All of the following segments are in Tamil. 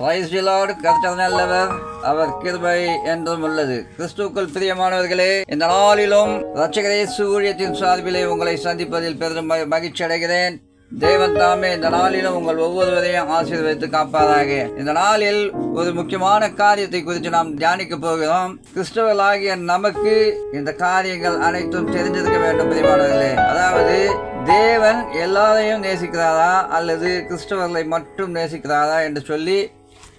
பிரைஸ் கர்த்தர் நல்லவர். அவர் கிருபை என்றும் உள்ளது. கிறிஸ்துக்கள் பிரியமானவர்களே இந்த நாளிலும் ரட்சகரே சூரியத்தின் சார்பிலே உங்களை சந்திப்பதில் பெரும் மகிழ்ச்சி அடைகிறேன். தேவன் தாமே இந்த நாளிலும் உங்கள் ஒவ்வொருவரையும் ஆசீர்வதித்து காப்பாராக. இந்த நாளில் ஒரு முக்கியமான காரியத்தை குறித்து நாம் தியானிக்க போகிறோம். கிறிஸ்தவர்களாகிய நமக்கு இந்த காரியங்கள் அனைத்தும் தெரிஞ்சிருக்க வேண்டும் பிரியமானவர்களே. அதாவது தேவன் எல்லாரையும் நேசிக்கிறாரா அல்லது கிறிஸ்தவர்களை மட்டும் நேசிக்கிறாரா என்று சொல்லி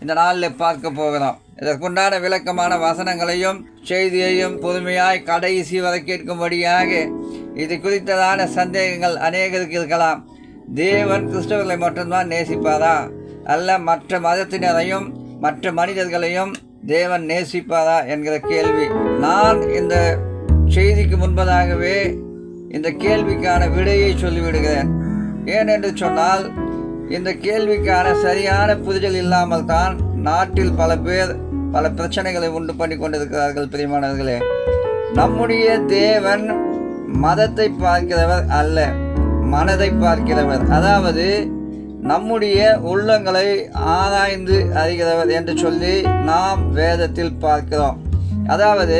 இந்த நாளில் பார்க்க போகிறோம் இதற்குண்டான விளக்கமான வசனங்களையும் செய்தியையும் பொறுமையாய் கடைசி வரை கேட்கும்படியாக இது குறித்ததான சந்தேகங்கள் அநேகருக்கு இருக்கலாம். தேவன் கிறிஸ்தவர்களை மட்டும்தான் நேசிப்பாரா? அல்ல மற்ற மதத்தினரையும் மற்ற மனிதர்களையும் தேவன் நேசிப்பாரா என்கிற கேள்வி. நான் இந்த செய்திக்கு முன்பதாகவே இந்த கேள்விக்கான விடையை சொல்லிவிடுகிறேன். ஏனென்று சொன்னால் இந்த கேள்விக்கான சரியான புரிதல் இல்லாமல் தான் நாட்டில் பல பேர் பல பிரச்சனைகளை உண்டு பண்ணி கொண்டிருக்கிறார்கள் பிரியமானவர்களே. நம்முடைய தேவன் மதத்தை பார்க்கிறவர் அல்ல மனதை பார்க்கிறவர். அதாவது நம்முடைய உள்ளங்களை ஆராய்ந்து அறிகிறவர் என்று சொல்லி நாம் வேதத்தில் பார்க்கிறோம். அதாவது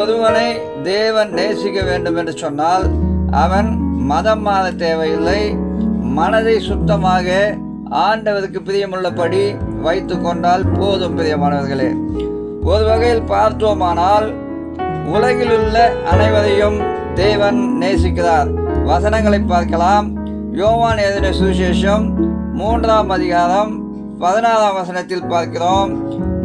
ஒருவனை தேவன் நேசிக்க வேண்டும் என்று சொன்னால் அவன் மதம் மாற தேவையில்லை மனதை சுத்தமாக ஆண்டவருக்கு பிரியமுள்ளபடி வைத்து கொண்டால் போதும் பிரியமானவர்களே. ஒரு வகையில் பார்த்தோமானால் உலகில் உள்ள அனைவரையும் தேவன் நேசிக்கிறார். வசனங்களை பார்க்கலாம். யோவான் எதிர சுவிசேஷம் மூன்றாம் அதிகாரம் பதினாறாம் வசனத்தில் பார்க்கிறோம்.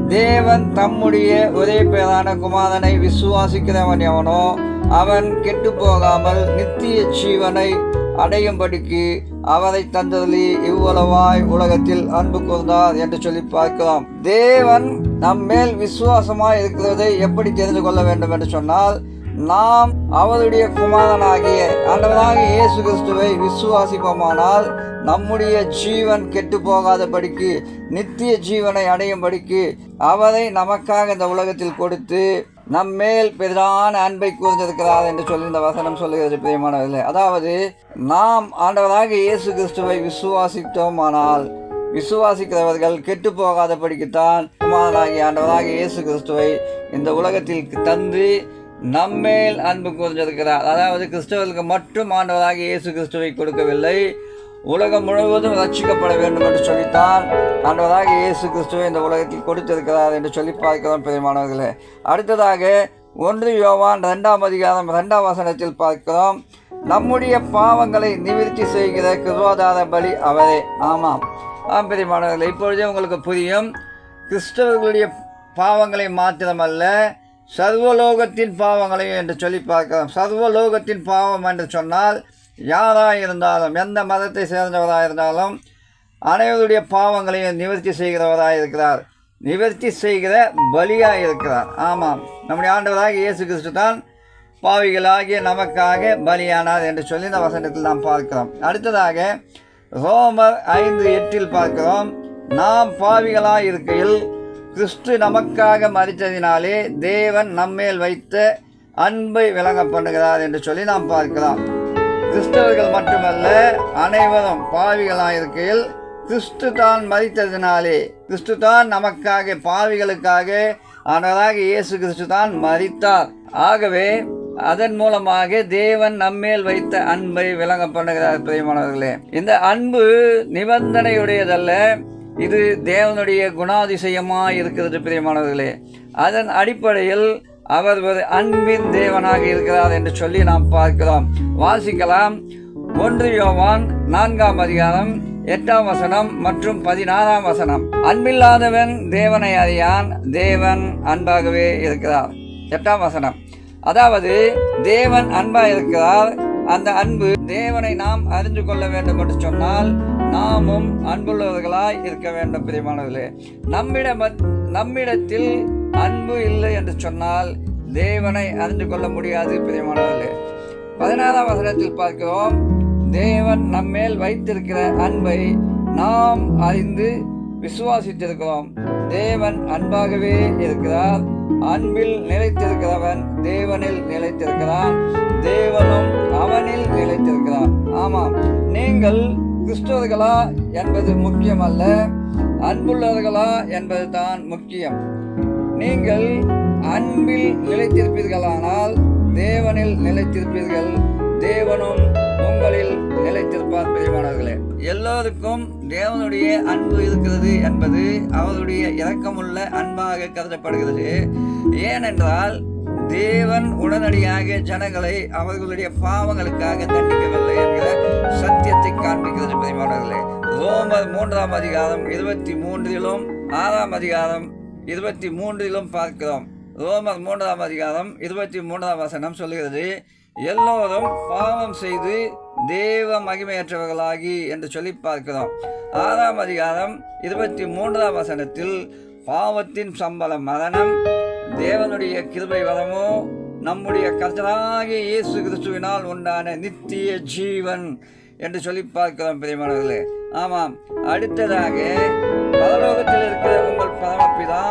தேவன் தம்முடைய ஒரே பேரான குமாரனை விசுவாசிக்கிறவன் எவனோ அவன் கெட்டு போகாமல் நித்திய ஜீவனை அடையும்படிக்கு அவரை தந்ததலி இவ்வளவாய் உலகத்தில் அன்பு கூர்ந்தார் என்று சொல்லி பார்க்கிறோம். தேவன் நம் மேல் விசுவாசமாய் இருக்கிறதை எப்படி தெரிந்து கொள்ள வேண்டும் என்று சொன்னால் நாம் அவருடைய குமாரனாகிய ஆண்டவராகிய இயேசு கிறிஸ்துவை விசுவாசிப்போமானால் நம்முடைய ஜீவன் கெட்டு போகாதபடிக்கு நித்திய ஜீவனை அடையும்படிக்கு அவரை நமக்காக இந்த உலகத்தில் கொடுத்து நம்மேல் பெரிதான அன்பை கூர்ந்திருக்கிறார் என்று சொல்லி இந்த வசனம் சொல்லுகிறது பிரியமானவர்களே. அதாவது நாம் ஆண்டவராக இயேசு கிறிஸ்துவை விசுவாசித்தோமானால் விசுவாசிக்கிறவர்கள் கெட்டு போகாதபடிக்குத்தான் குமாரனாகிய ஆண்டவராக இயேசு கிறிஸ்துவை இந்த உலகத்தில் தந்து நம்மேல் அன்பு கூர்ந்திருக்கிறார். அதாவது கிறிஸ்தவர்களுக்கு மட்டும் ஆண்டவராக இயேசு கிறிஸ்துவை கொடுக்கவில்லை. உலகம் முழுவதும் ரட்சிக்கப்பட வேண்டும் என்று சொல்லித்தான் ஆண்டவராக இயேசு கிறிஸ்துவை இந்த உலகத்தில் கொடுத்திருக்கிறார் என்று சொல்லி பார்க்கிறோம் பெருமானவர்களே அடுத்ததாக ஒன்று யோவான் ரெண்டாம் அதிகாரம் ரெண்டாம் வசனத்தில் பார்க்கிறோம். நம்முடைய பாவங்களை நிவிர்த்தி செய்கிற கிருவாதார பலி அவரே. ஆமாம். ஆம் பெரியமானவர்களே இப்பொழுதே உங்களுக்கு புரியும். கிறிஸ்தவர்களுடைய பாவங்களை மாத்திரமல்ல சர்வலோகத்தின் பாவங்களையும் என்று சொல்லி பார்க்கிறோம். சர்வலோகத்தின் பாவம் என்று சொன்னால் யாராக இருந்தாலும் எந்த மதத்தை சேர்ந்தவராக இருந்தாலும் அனைவருடைய பாவங்களையும் நிவர்த்தி செய்கிறவராக இருக்கிறார் நிவர்த்தி செய்கிற பலியாக இருக்கிறார் ஆமாம். நம்முடைய ஆண்டவராக இயேசு கிறிஸ்து தான் பாவிகளாகிய நமக்காக பலியானார் என்று சொல்லி இந்த வசனத்தில் நாம் பார்க்கிறோம். அடுத்ததாக ரோமர் ஐந்து எட்டில் பார்க்கிறோம். நாம் பாவிகளாக இருக்கையில் கிறிஸ்து நமக்காக மறித்ததினாலே தேவன் நம்மேல் வைத்த அன்பை விளங்க பண்ணுகிறார் என்று சொல்லி நாம் பார்க்கலாம். கிறிஸ்தவர்கள் மட்டுமல்ல அனைவரும் பாவிகளாயிருக்கையில் கிறிஸ்து தான் மறித்ததினாலே கிறிஸ்து தான் நமக்காக பாவிகளுக்காக ஆனதாக இயேசு கிறிஸ்து தான் மறித்தார் ஆகவே அதன் மூலமாக தேவன் நம்மேல் வைத்த அன்பை விளங்க பண்ணுகிறார் பிரியமானவர்களே. இந்த அன்பு நிபந்தனையுடையதல்ல இது தேவனுடைய குணாதிசயமாக இருக்கிறது பிரியமானவர்களே. அதன் அடிப்படையில் அவர் ஒரு அன்பின் தேவனாக இருக்கிறார் என்று சொல்லி நாம் பார்க்கிறோம். வாசிக்கலாம். ஒன்று யோவான் நான்காம் அதிகாரம் எட்டாம் வசனம் மற்றும் பதினாறாம் வசனம். அன்பில்லாதவன் தேவனை அறியான் தேவன் அன்பாகவே இருக்கிறார். எட்டாம் வசனம். அதாவது தேவன் அன்பாக இருக்கிறார். அந்த அன்பு தேவனை நாம் அறிந்து கொள்ள வேண்டும் என்று சொன்னால் நாமும் அன்புள்ளவர்களாய் இருக்க வேண்டும் பிரியமானவர்களே. நம்மிடம் நம்மிடத்தில் அன்பு இல்லை என்று சொன்னால் தேவனை அறிந்து கொள்ள முடியாது பிரியமானவர்களே. பதினாறாம் வசனத்தில் பார்க்கிறோம் தேவன் நம்மேல் வைத்திருக்கிற அன்பை நாம் அறிந்து விசுவாசித்திருக்கிறோம். தேவன் அன்பாகவே இருக்கிறார் அன்பில் நிலைத்திருக்கிறவன் தேவனில் நிலைத்திருக்கிறான் தேவனும் அவனில் நிலைத்திருக்கிறான். ஆமாம் நீங்கள் கிறிஸ்தவர்களா என்பது முக்கியமல்ல அன்புள்ளவர்களா என்பதுதான் முக்கியம். நீங்கள் அன்பில் நிலைத்திருப்பீர்களானால் தேவனில் நிலைத்திருப்பீர்கள். தேவனும் உங்களில் நிலைத்திருப்பார் பிரியமானவர்களே. எல்லோருக்கும் தேவனுடைய அன்பு இருக்கிறது என்பது அவருடைய இரக்கமுள்ள அன்பாக கருதப்படுகிறது. ஏனென்றால் தேவன் உடனடியாக ஜனங்களை அவர்களுடைய பாவங்களுக்காக தண்டிக்கவில்லை என்கிற சத்தியத்தை காண்பிக்கிறது பிரியமானவர்களே. ரோமர் மூன்றாம் அதிகாரம் இருபத்தி மூன்றிலும் ஆறாம் அதிகாரம் இருபத்தி மூன்றிலும் பார்க்கிறோம். ரோமர் மூன்றாம் அதிகாரம் இருபத்தி மூன்றாம் வசனம் சொல்கிறது எல்லோரும் பாவம் செய்து தேவ மகிமையற்றவர்களாகி என்று சொல்லி பார்க்கிறோம். ஆறாம் அதிகாரம் இருபத்தி மூன்றாம் வசனத்தில் பாவத்தின் சம்பளம் மரணம் தேவனுடைய கிருபை வரமோ நம்முடைய கர்த்தராகிய இயேசு கிறிஸ்துவினால் உண்டான நித்திய ஜீவன் என்று சொல்லி பார்க்கிறோம் பிரியமானவர்களே. ஆமாம் அடுத்ததாக பரலோகத்தில் இருக்கிற உங்கள் பரமபிதா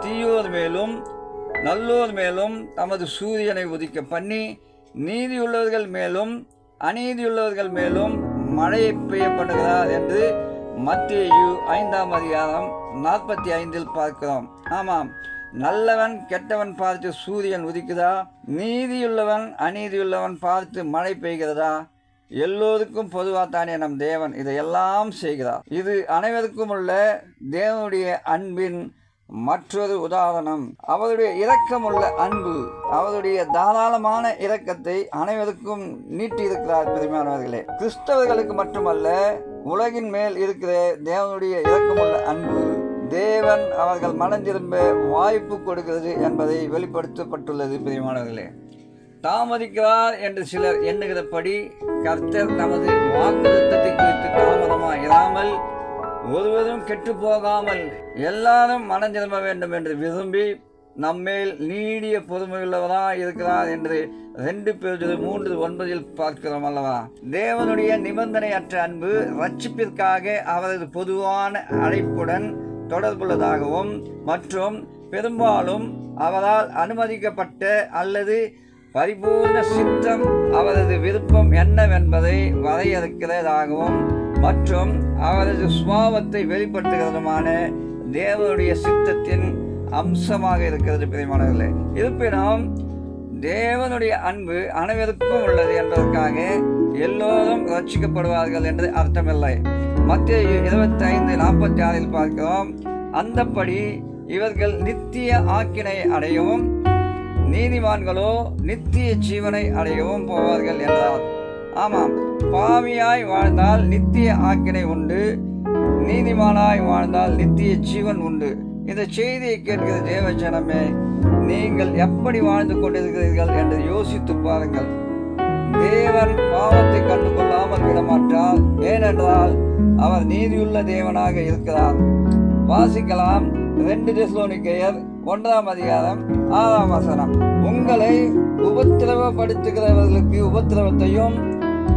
தீயோர் மேலும் நல்லோர் மேலும் தமது சூரியனை உதிக்க பண்ணி நீதியுள்ளவர்கள் மேலும் அநீதியுள்ளவர்கள் மேலும் மழையை பெய்ய பண்ணுகிறார் என்று மத்தேயு ஐந்தாம் அதிகாரம் நாற்பத்தி ஐந்தில் பார்க்கிறோம். ஆமாம் நல்லவன் கெட்டவன் பார்த்து சூரியன் உதிக்குதா? நீதியுள்ளவன் அநீதியுள்ளவன் பார்த்து மழை பெய்கிறதா? எல்லோருக்கும் பொதுவாக தானே நம் தேவன் இதையெல்லாம் செய்கிறார். இது அனைவருக்கும் உள்ள தேவனுடைய அன்பின் மற்றொரு உதாரணம். அவருடைய இரக்கமுள்ள அன்பு அவருடைய தாராளமான இரக்கத்தை அனைவருக்கும் நீட்டியிருக்கிறார் பெருமானவர்களே கிறிஸ்தவர்களுக்கு மட்டுமல்ல உலகின் மேல் இருக்கிற தேவனுடைய இரக்கமுள்ள அன்பு தேவன் அவர்கள் மனம் திரும்ப வாய்ப்பு கொடுக்கிறது என்பதை வெளிப்படுத்தப்பட்டுள்ளது பிரியமானவர்களே தாமதிக்கிறார் என்று சிலர் எண்ணுகிறபடி கர்த்தர் தமது வாக்குத்தத்தை குறித்து தாமதமாக இராமல் ஒருவரும் கெட்டு போகாமல் எல்லாரும் மனம் வேண்டும் என்று விரும்பி நம்மேல் நீடிய பொறுமையுள்ளவராக இருக்கிறார் என்று ரெண்டு பேர் மூன்று ஒன்பதில் பார்க்கிறோம் அல்லவா? தேவனுடைய நிபந்தனையற்ற அன்பு ரட்சிப்பிற்காக அவரது பொதுவான அழைப்புடன் தொடர்புள்ளதாகவும் மற்றும் பெரும்பாலும் அவரால் அனுமதிக்கப்பட்ட அல்லது பரிபூர்ண சித்தம் அவரது விருப்பம் என்னவென்பதை வரையறுக்கிறதாகவும் மற்றும் அவரது சுவாபத்தை வெளிப்படுத்துகிறதுமான தேவனுடைய சித்தத்தின் அம்சமாக இருக்கிறது பிரியமானவர்களே. இருப்பினும் தேவனுடைய அன்பு அனைவருக்கும் உள்ளது என்பதற்காக எல்லோரும் ரட்சிக்கப்படுவார்கள் என்று அர்த்தமில்லை. மத்திய இருபத்தி ஐந்து நாற்பத்தி ஆறில் பார்க்கிறோம் அந்தப்படி இவர்கள் நித்திய ஆக்கினை அடையவும் நீதிமான்களோ நித்திய ஜீவனை அடையவும் போவார்கள் என்றார். ஆமாம் பாவியாய் வாழ்ந்தால் நித்திய ஆக்கினை உண்டு நீதிமானாய் வாழ்ந்தால் நித்திய ஜீவன் உண்டு. இந்த செய்தியை கேட்கிற தேவ ஜனமே நீங்கள் எப்படி வாழ்ந்து கொண்டிருக்கிறீர்கள் என்று யோசித்து பாருங்கள். தேவன் பாவத்தை கண்டு கொள்ளாமல் விடமாட்டார் ஏனென்றால் அவர் நீதியுள்ள தேவனாக இருக்கிறார். வாசிக்கலாம் ரெண்டு டெஸ்லோனிக்கையர் ஒன்றாம் அதிகாரம் ஆறாம் வசனம். உங்களை உபத்திரவப்படுத்துகிறவர்களுக்கு உபத்திரவத்தையும்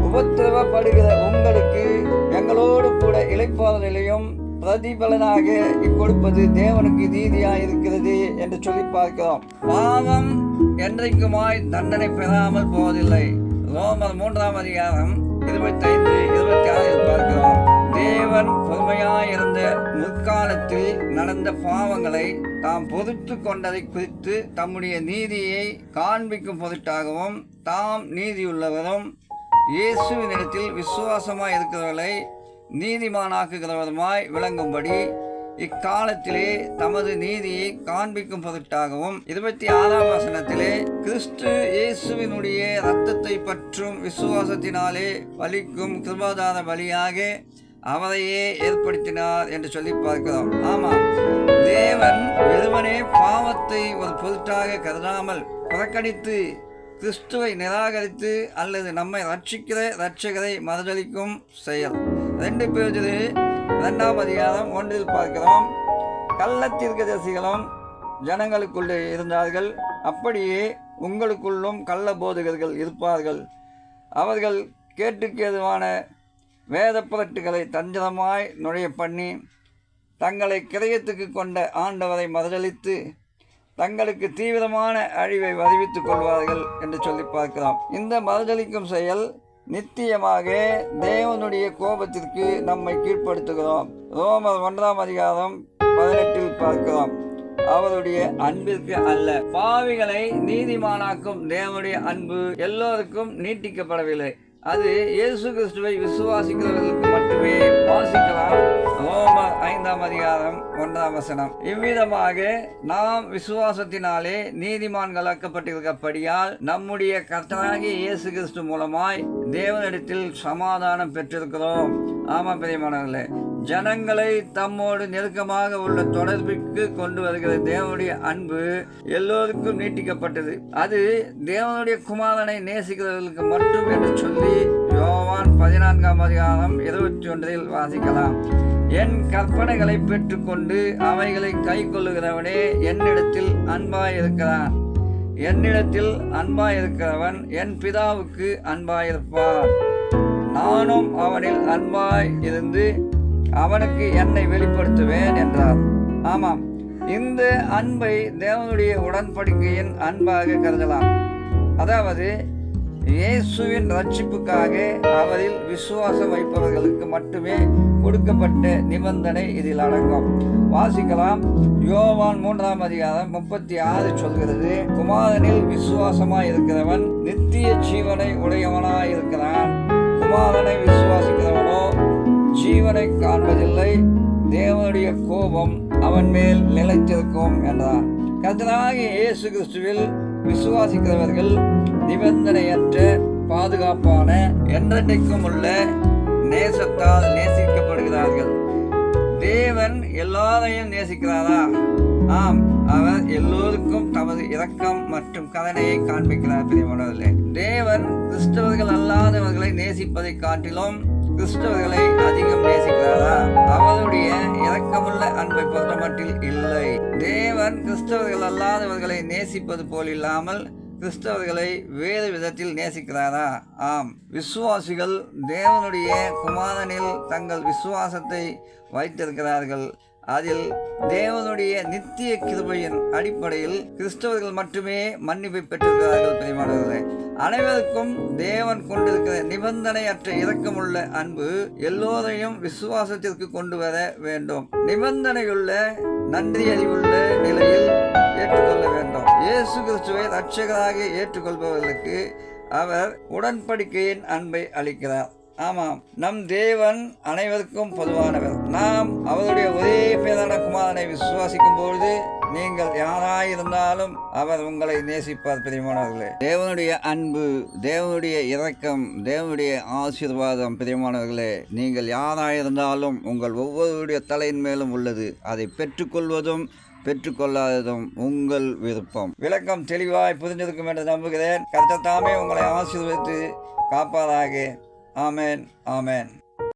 உபத்திரவப்படுகிற உங்களுக்கு எங்களோடு கூட இழைப்பாளர்களையும் பிரதிபலனாக இக்கொடுப்பது தேவனுக்கு ரீதியாக இருக்கிறது என்று சொல்லி பார்க்கிறோம். பாவம் என்றைக்குமாய் தண்டனை பெறாமல் போவதில்லை. ரோமர் மூன்றாம் அதிகாரம் இருபத்தைந்து இருபத்தி ஆறில் பார்க்கிறோம். தேவன் பொறுமையாயிருந்த முற்காலத்தில் நடந்த பாவங்களை தாம் பொதுத்து கொண்டதை குறித்து தம்முடைய நீதியை காண்பிக்கும் பொருட்டாகவும் தாம் நீதியுள்ளவரும் இயேசுவினிடத்தில் விசுவாசமாய் இருக்கிறவர்களை நீதிமானாக்குகிறவருமாய் விளங்கும்படி இக்காலத்திலே தமது நீதியை காண்பிக்கும் பொருட்டாகவும் இருபத்தி ஆறாம் வசனத்திலே கிறிஸ்து இயேசுவினுடைய இரத்தத்தை பற்றும் விசுவாசத்தினாலே பலிக்கும் கிருபாதார பலியாக அவரையே ஏற்படுத்தினார் என்று சொல்லி பார்க்கிறோம். ஆமாம் தேவன் வெறுமனே பாவத்தை ஒரு பொருட்டாக கருதாமல் புறக்கணித்து கிறிஸ்துவை நிராகரித்து அல்லது நம்மை ரட்சிக்கிற ரட்சகரை மறுதளிக்கும் செயல். ரெண்டு பேஜில் இரண்டாம் அதிகாரம் ஒன்றில் பார்க்கிறோம். கள்ளத்தீர்க்கதரிசிகளும் ஜனங்களுக்குள்ளே இருந்தார்கள். அப்படியே உங்களுக்குள்ளும் கள்ள போதகர்கள் இருப்பார்கள். அவர்கள் கேட்டுக்கு எதுவான வேத புரட்டுகளை தஞ்சலமாய் நுழைய பண்ணி தங்களை கிரயத்துக்கு கொண்ட ஆண்டவரை மறுதளித்து தங்களுக்கு தீவிரமான அழிவை வதிவித்துக் கொள்வார்கள் என்று சொல்லி பார்க்கலாம். இந்த மறுதளிக்கும் செயல் நித்தியமாக தேவனுடைய கோபத்திற்கு நம்மை கீழ்ப்படுத்துகிறோம். ரோமர் ஒன்றாம் அதிகாரம் பதினெட்டில் பார்க்கிறோம் அவருடைய அன்பிற்கு அல்ல. பாவிகளை நீதிமானாக்கும் தேவனுடைய அன்பு எல்லோருக்கும் நீட்டிக்கப்படவில்லை. அது இயேசு கிறிஸ்துவை விசுவாசிக்கிறவர்களுக்கு மட்டுமே வாசிக்கலாம். ரோமர் ஐந்தாம் அதிகாரம் ஒன்றாம் வசனம். இவ்விதமாக நாம் விசுவாசத்தினாலே நீதிமான்களாக்கப்பட்டிருக்கப்படியால் நம்முடைய கர்த்தராகிய இயேசு கிறிஸ்து மூலமாய் தேவனிடத்தில் சமாதானம் பெற்றிருக்கிறோம். ஆமா பெரியமானவர்களே. ஜனங்களை தம்மோடு நெருக்கமாக உள்ள தொடர்பிற்கு கொண்டு வருகிற தேவனுடைய அன்பு எல்லோருக்கும் நீட்டிக்கப்பட்டது. அது தேவனுடைய குமாரனை நேசிக்கிறவர்களுக்கு மட்டும் என்று சொல்லி யோவான் பதினான்காம் அதிகாரம் இருபத்தி ஒன்றில் வாசிக்கலாம். என் கற்பனைகளை பெற்றுக்கொண்டு அவைகளை கை கொள்ளுகிறவனே என்னிடத்தில் அன்பாய் இருக்கிறான் என்னிடத்தில் அன்பாய் இருக்கிறவன் என் பிதாவுக்கு அன்பாயிருப்பான். நானும் அவனில் அன்பாய் இருந்து அவனுக்கு என்னை வெளிப்படுத்துவேன் என்றார். ஆமாம் இந்த அன்பை தேவனுடைய உடன்படிக்கையின் அன்பாக கருதலாம். அதாவது இயேசுவின் ரட்சிப்புக்காக அவரில் விசுவாசம் வைப்பவர்களுக்கு மட்டுமே கொடுக்கப்பட்ட நிபந்தனை இதில் அடங்கும். வாசிக்கலாம். யோவான் மூன்றாம் அதிகாரம் முப்பத்தி ஆறு சொல்கிறது குமாரனில் விசுவாசமாய் இருக்கிறவன் நித்திய ஜீவனை உடையவனாய் இருக்கிறான் குமாரனை விசுவாசிக்கிறவனோ ஜீவனை காண்பதில்லை. தேவனுடைய கோபம் அவன் மேல் நிலைத்திருக்கும் என்றார். கர்த்தராகிய இயேசு கிறிஸ்துவில் விசுவாசிக்கிறவர்கள் நிபந்தனையற்ற பாதுகாப்பான என்றென்றைக்கும் உள்ள நேசத்தால் நேசிக்கப்படுகிறார்கள். தேவன் எல்லாரையும் நேசிக்கிறாரா? ஆம் அவர் எல்லோருக்கும் தமது இரக்கம் மற்றும் கதனையை காண்பிக்கிறார். பிரியமானவர்களே தேவன் கிறிஸ்தவர்கள் அல்லாதவர்களை நேசிப்பதை காட்டிலும் கிறிஸ்தவர்களை அதிகம் நேசிக்கிறாரா? அவருடைய இரக்கமுள்ள அன்பை பொறுத்தமட்டில் இல்லை. தேவன் கிறிஸ்தவர்கள் அல்லாதவர்களை நேசிப்பது போல் இல்லாமல் கிறிஸ்தவர்களை வேறு விதத்தில் நேசிக்கிறாரா? ஆம். விசுவாசிகள் தேவனுடைய குமாரனில் தங்கள் விசுவாசத்தை வைத்திருக்கிறார்கள். அதில் தேவனுடைய நித்திய கிருபையின் அடிப்படையில் கிறிஸ்தவர்கள் மட்டுமே மன்னிப்பை பெற்றிருக்கிறார்கள் பிரியமானவர்களே அனைவருக்கும் தேவன் கொண்டிருக்கிற நிபந்தனையற்ற இரக்கமுள்ள அன்பு எல்லோரையும் விசுவாசத்திற்கு கொண்டு வர வேண்டும். நிபந்தனையுள்ள நன்றி அறிவுள்ள நிலையில் ஏற்றுக்கொள்ள வேண்டும். இயேசு கிறிஸ்துவை ரட்சகராக ஏற்றுக்கொள்பவர்களுக்கு அவர் உடன்படிக்கையின் அன்பை அளிக்கிறார். ஆமாம். நம் தேவன் அனைவருக்கும் பொதுவானவர். நாம் அவருடைய ஒரே பேரான குமாரனை விசுவாசிக்கும் பொழுது நீங்கள் யாராயிருந்தாலும் அவர் உங்களை நேசிப்பார் பிரியமானவர்களே. தேவனுடைய அன்பு தேவனுடைய இரக்கம் தேவனுடைய ஆசீர்வாதம் பிரியமானவர்களே. நீங்கள் யாராயிருந்தாலும் உங்கள் ஒவ்வொருடைய தலையின் மேலும் உள்ளது. அதை பெற்றுக்கொள்வதும் பெற்றுக்கொள்ளாததும் உங்கள் விருப்பம். விளக்கம் தெளிவாய் புரிஞ்சிருக்கும் என்று நம்புகிறேன். கர்த்தர் உங்களை ஆசீர்வதித்து காப்பாராக. Amen. Amen.